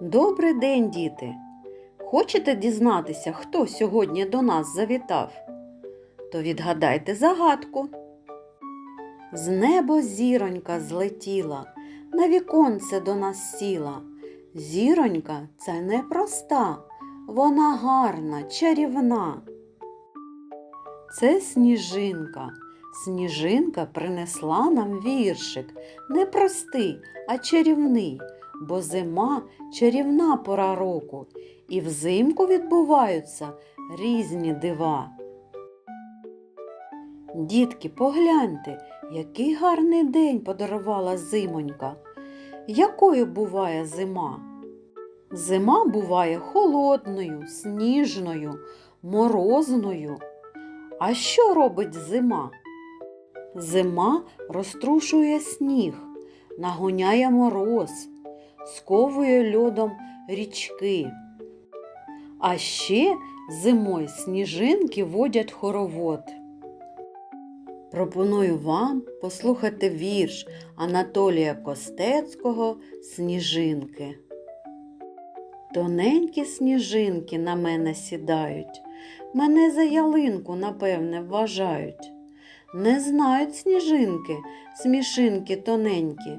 Добрий день, діти! Хочете дізнатися, хто сьогодні до нас завітав? То відгадайте загадку. З неба зіронька злетіла, на віконце до нас сіла. Зіронька це непроста, вона гарна, чарівна. Це сніжинка. Сніжинка принесла нам віршик не простий, а чарівний, бо зима чарівна пора року, і взимку відбуваються різні дива. Дітки, погляньте, який гарний день подарувала зимонька. Якою буває зима? Зима буває холодною, сніжною, морозною. А що робить зима? Зима розтрушує сніг, нагоняє мороз, сковує льодом річки. А ще зимою сніжинки водять хоровод. Пропоную вам послухати вірш Анатолія Костецького Сніжинки. Тоненькі сніжинки на мене сідають, мене за ялинку, напевне, вважають. Не знають сніжинки, смішинки тоненькі,